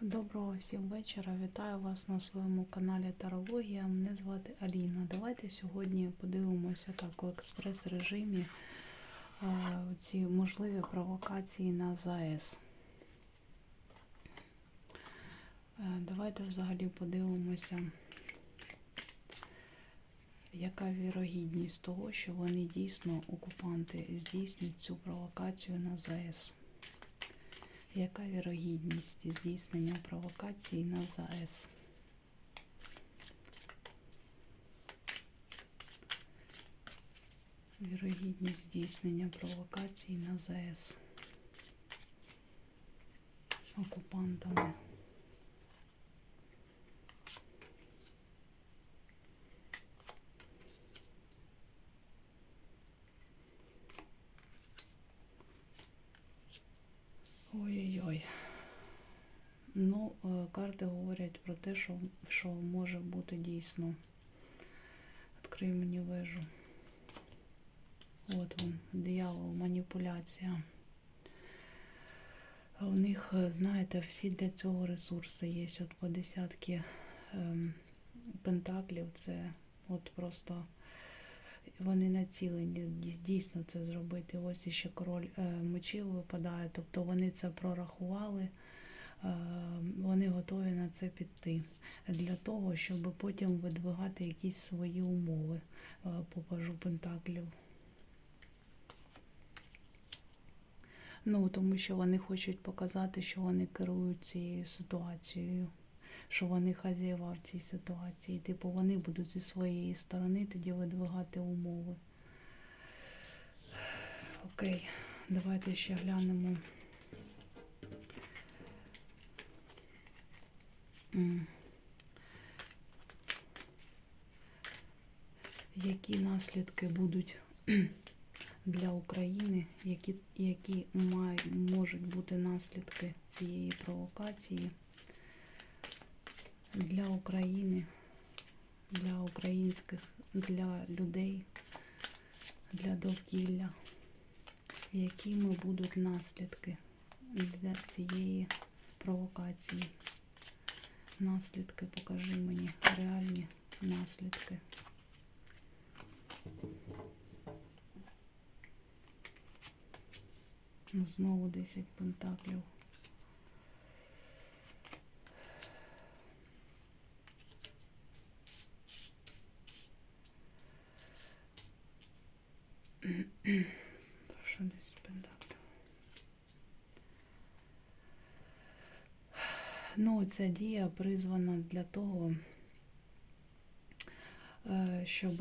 Доброго всім вечора. Вітаю вас на своєму каналі Тарологія. Мене звати Аліна. Давайте сьогодні подивимося так у експрес-режимі ці можливі провокації на ЗАЕС. Е, Давайте взагалі подивимося, яка вірогідність того, що вони дійсно окупанти здійснюють цю провокацію на ЗАЕС. Яка вірогідність здійснення провокації на ЗАЕС? Вірогідність здійснення провокацій на ЗАЕС окупантами. Ну, е, карти говорять про те, що, що може бути дійсно. Відкрий мені вежу. От він, диявол, маніпуляція. У них, е, знаєте, всі для цього ресурси є. От по десятки ем, пентаклів. Це от просто вони націлені дійсно це зробити. Ось іще король е, мечів випадає. Тобто вони це прорахували. Е, Вони готові на це піти для того, щоб потім видвигати якісь свої умови е, по пажу Пентаклів. Ну, тому що вони хочуть показати, що вони керують цією ситуацією, що вони хазяєва в цій ситуації. Типу, вони будуть зі своєї сторони тоді видвигати умови. Окей, давайте ще глянемо. Які наслідки будуть для України, які, які май, можуть бути наслідки цієї провокації для України, для українських, для людей, для довкілля, якими будуть наслідки для цієї провокації? Наслідки, покажи мені реальні наслідки. Знову 10 пентаклів. Прошу 10 пентаклів. Ну, ця дія призвана для того, е, щоб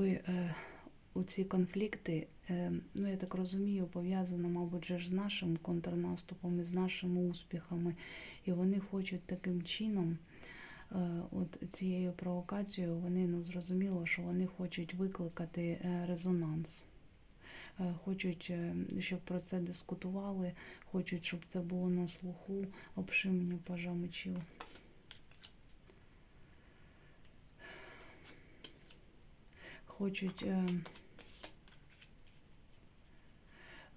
у ці конфлікти, е, ну я так розумію, пов'язано, мабуть, ж з нашим контрнаступом і з нашими успіхами. І вони хочуть таким чином, е, от цією провокацією, вони ну зрозуміло, що вони хочуть викликати е, резонанс. Е, Хочуть, е, щоб про це дискутували, хочуть, щоб це було на слуху. Обши мені пажа мечів. Хочуть. е,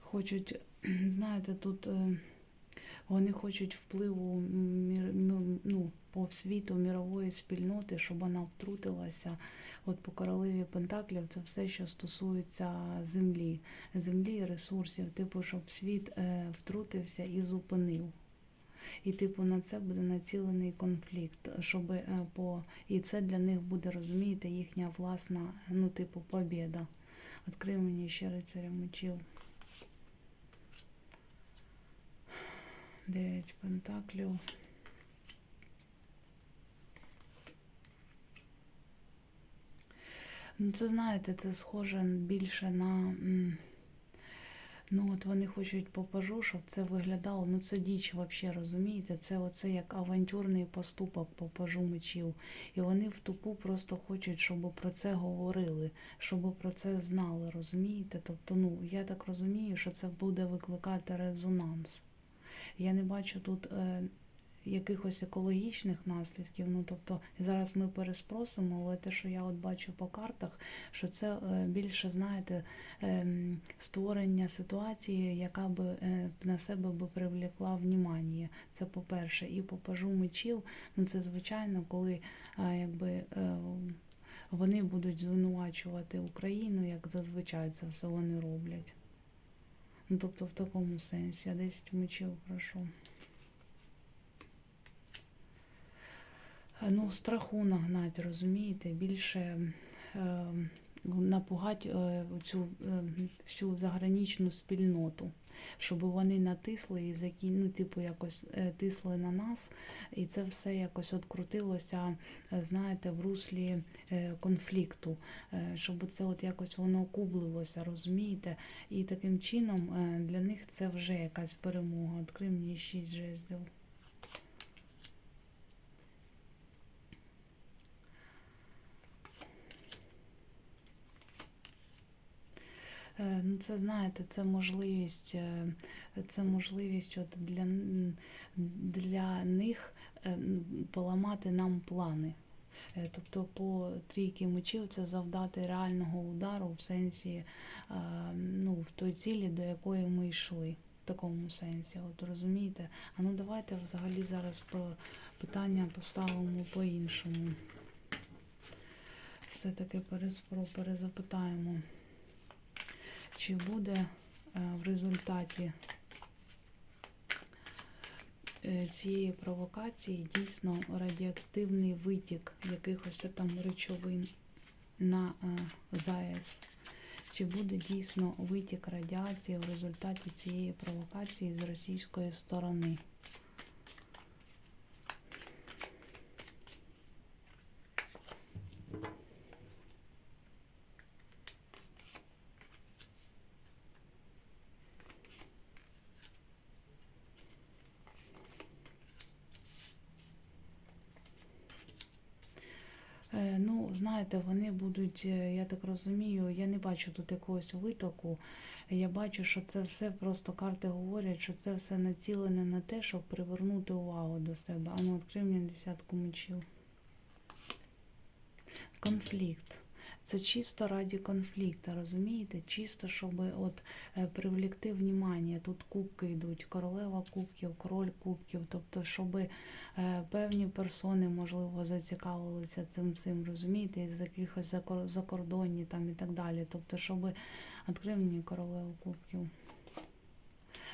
хочуть, знаєте, тут е, вони хочуть впливу ну, ну, по світу мірової спільноти, щоб вона втрутилася. От по королеві Пентаклів це все, що стосується землі, землі і ресурсів, типу, щоб світ е, втрутився і зупинив. І, типу, на це буде націлений конфлікт, щоб е, по і це для них буде, розумієте, їхня власна, ну, типу, побєда. Відкрий мені ще рицаря мечів. Дев'ять пентаклів. Ну, це знаєте, це схоже більше на. Ну, от вони хочуть попажу, щоб це виглядало. Ну, це діч взагалі, розумієте? Це оце як авантюрний поступок попажу мечів. І вони в тупу просто хочуть, щоб про це говорили, щоб про це знали, розумієте? Тобто, ну, я так розумію, що це буде викликати резонанс. Я не бачу тут е, якихось екологічних наслідків. Ну тобто зараз ми переспросимо, але те, що я от бачу по картах, що це е, більше, знаєте, ем, створення ситуації, яка би е, на себе би привлекла внімання. Це по-перше, і по пажу мечів, ну це звичайно, коли якби. е, Вони будуть звинувачувати Україну, як зазвичай це все вони роблять. Ну, тобто в такому сенсі. Я 10 мечів прошу. Ну, страху нагнать, розумієте, більше е, напугати е, цю е, всю заграничну спільноту, щоб вони натисли і закі... ну, типу, якось е, тисли на нас, і це все якось открутилося, е, знаєте, в руслі е, конфлікту, е, щоб це от якось воно кублилося, розумієте? І таким чином е, для них це вже якась перемога. Відкрий мені шість жезлів. Ну, це знаєте, це можливість, е, це можливість от для, для них е, поламати нам плани. Е, Тобто по трійки мечів це завдати реального удару в сенсі, е, ну, в той цілі, до якої ми йшли. В такому сенсі, от розумієте? А ну давайте взагалі зараз по питання поставимо по-іншому. Все-таки перезапитаємо. Чи буде е, в результаті е, цієї провокації дійсно радіоактивний витік якихось там речовин на е, ЗАЕС? Чи буде дійсно витік радіації в результаті цієї провокації з російської сторони? Ну, знаєте, вони будуть, е, я так розумію, я не бачу тут якогось витоку. Я бачу, що це все просто карти говорять, що це все націлене на те, щоб привернути увагу до себе. А ну, відкрив мені десятку мечів. Конфлікт. Це чисто раді конфлікту, розумієте? Чисто, щоб от е, привлекти внимання. Тут кубки йдуть, королева кубків, король кубків, тобто, щоб е, певні персони, можливо, зацікавилися цим цим, розумієте, з якихось закор- закордонні там і так далі. Тобто, щоб відкрив мені королеву кубків.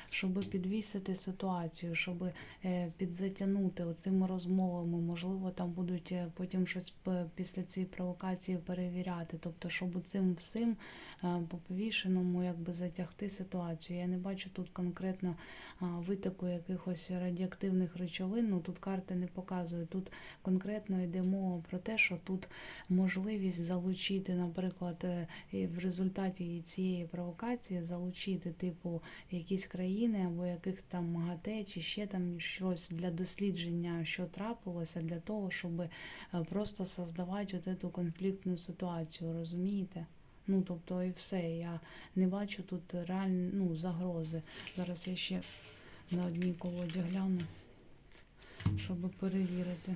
Щоб підвісити ситуацію, щоб е, підзатягнути оцими розмовами, можливо, там будуть е, потім щось після цієї провокації перевіряти. Тобто, щоб цим всім е, по повішеному якби затягти ситуацію. Я не бачу тут конкретно витоку якихось радіоактивних речовин. Ну тут карти не показують. Тут конкретно йде мова про те, що тут можливість залучити, наприклад, в результаті цієї провокації залучити, типу, якісь країни або яких там МАГАТЕ чи ще там щось для дослідження, що трапилося, для того, щоб е, просто создавати от эту конфліктну ситуацію, розумієте? Ну, тобто і все. Я не бачу тут реальні ну, загрози. Зараз я ще на одній колоді гляну, щоб перевірити.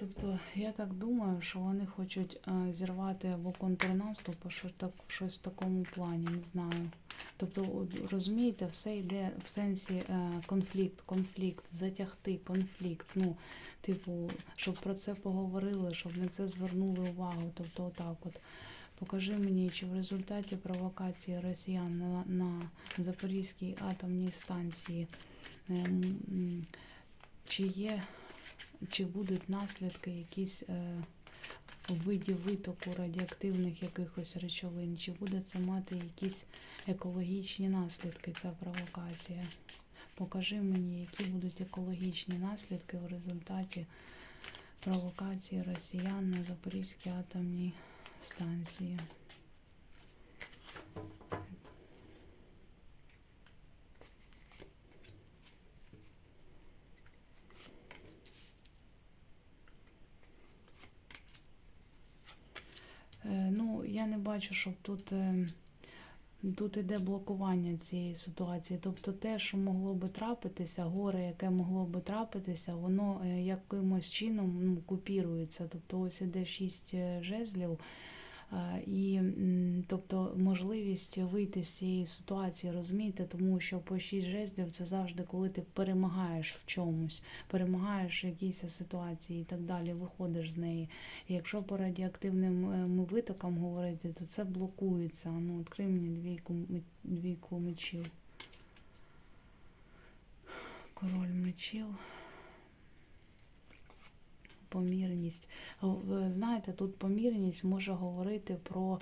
Тобто, я так думаю, що вони хочуть е, зірвати або контрнаступ, або що так, щось в такому плані, не знаю. Тобто, розумієте, все йде в сенсі е, конфлікт, конфлікт, затягти конфлікт. Ну, типу, щоб про це поговорили, щоб на це звернули увагу. Тобто, отак от. Покажи мені, чи в результаті провокації росіян на, на Запорізькій атомній станції, ем, чи є чи будуть наслідки якісь е, в виді витоку радіоактивних якихось речовин, чи буде це мати якісь екологічні наслідки, ця провокація. Покажи мені, які будуть екологічні наслідки в результаті провокації росіян на Запорізькій атомній станції. Е, Ну, я не бачу, щоб тут е, Тут іде блокування цієї ситуації. Тобто те, що могло би трапитися, горе, яке могло би трапитися, воно е, якимось чином ну, купірується. Тобто ось іде шість е, жезлів. Е, І тобто можливість вийти з цієї ситуації, розумієте, тому що по шість жезлів це завжди коли ти перемагаєш в чомусь, перемагаєш в якійсь ситуації і так далі, виходиш з неї. І якщо по радіоактивним е, витокам говорити, то це блокується. Ну, відкрий мені двійку, двійку мечів. Король мечів. Помірність. Знаєте, тут помірність може говорити про,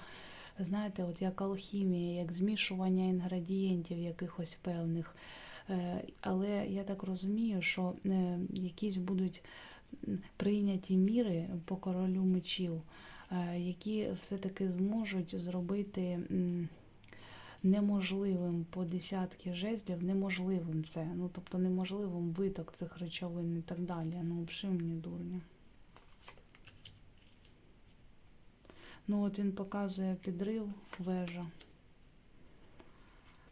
знаєте, от як алхімія, як змішування інгредієнтів якихось певних. Е, Але я так розумію, що е, якісь будуть прийняті міри по королю мечів, е, які все-таки зможуть зробити неможливим по десятки жезлів, неможливим це. Ну, тобто неможливим виток цих речовин і так далі. Ну, мені дурня. Ну, от він показує підрив, вежа,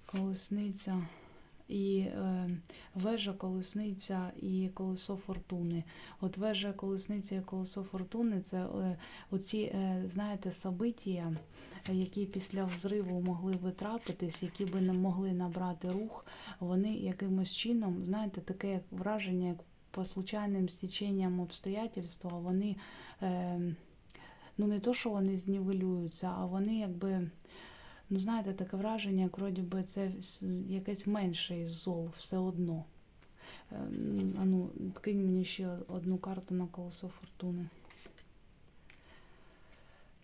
колесниця. І е, вежа, колесниця і колесо фортуни. От вежа, колесниця і колесо фортуни це е, оці, е, знаєте, событія, які після взриву могли би трапитись, які би не могли набрати рух, вони якимось чином, знаєте, таке враження, як по случайним стеченням обстоятельства, вони е, ну не то, що вони знівелюються, а вони якби. Ну, знаєте, таке враження, як вроді би це якесь менше із зол все одно. Е, м, А ну, кинь мені ще одну карту на колесо фортуни.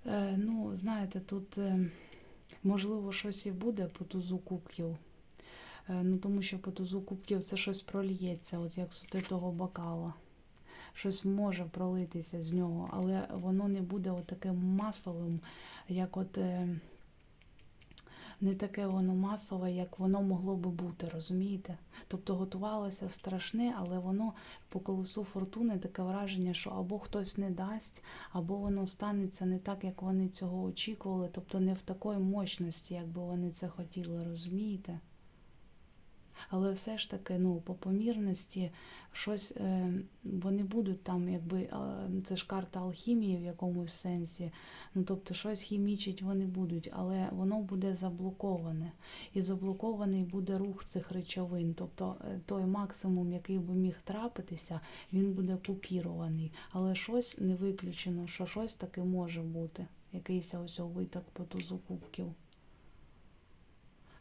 Е, ну, знаєте, тут е, можливо щось і буде по тузу кубків. Е, ну, тому що по тузу кубків це щось прольється, от як з того бокала. Щось може пролитися з нього, але воно не буде таким масовим, як от. Е, не таке воно масове, як воно могло би бути, розумієте? Тобто готувалося страшне, але воно по колесу фортуни таке враження, що або хтось не дасть, або воно станеться не так, як вони цього очікували, тобто не в такої мощності, як би вони це хотіли, розумієте? Але все ж таки, ну, по помірності, щось е, вони будуть там, якби е, це ж карта алхімії в якомусь сенсі. Ну, тобто, щось хімічить вони будуть, але воно буде заблоковане. І заблокований буде рух цих речовин. Тобто е, той максимум, який би міг трапитися, він буде купірований. Але щось не виключено, що щось таки може бути. Якийсь ось виток по тузу кубків.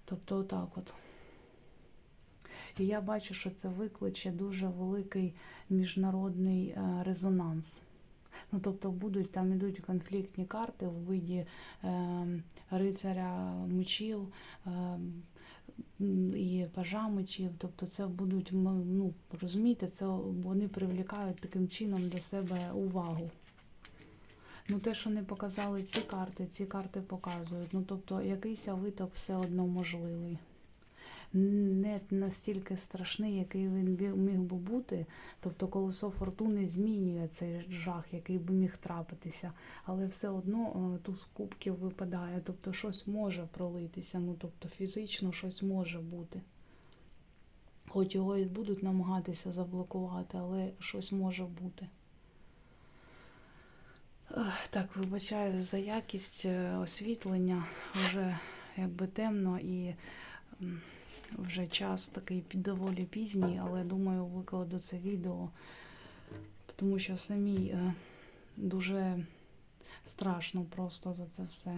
Тобто, отак от. І я бачу, що це викличе дуже великий міжнародний е, резонанс. Ну, тобто будуть там ідуть конфліктні карти в виді е, рицаря мечів е, і пажа мечів. Тобто це будуть, ну, розумієте, це вони привлікають таким чином до себе увагу. Ну, те, що не показали ці карти, ці карти показують. Ну, тобто, якийсь виток все одно можливий не настільки страшний, який він міг би бути. Тобто колесо фортуни змінює цей жах, який би міг трапитися, але все одно е, туз кубків випадає. Тобто щось може пролитися, ну тобто фізично щось може бути. Хоч його і будуть намагатися заблокувати, але щось може бути. Так, вибачаю за якість е, освітлення. Вже якби темно і вже час такий доволі пізній, але думаю, викладу це відео, тому що самій е, дуже страшно просто за це все.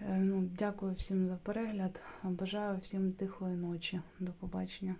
Е, Ну, дякую всім за перегляд. Бажаю всім тихої ночі. До побачення.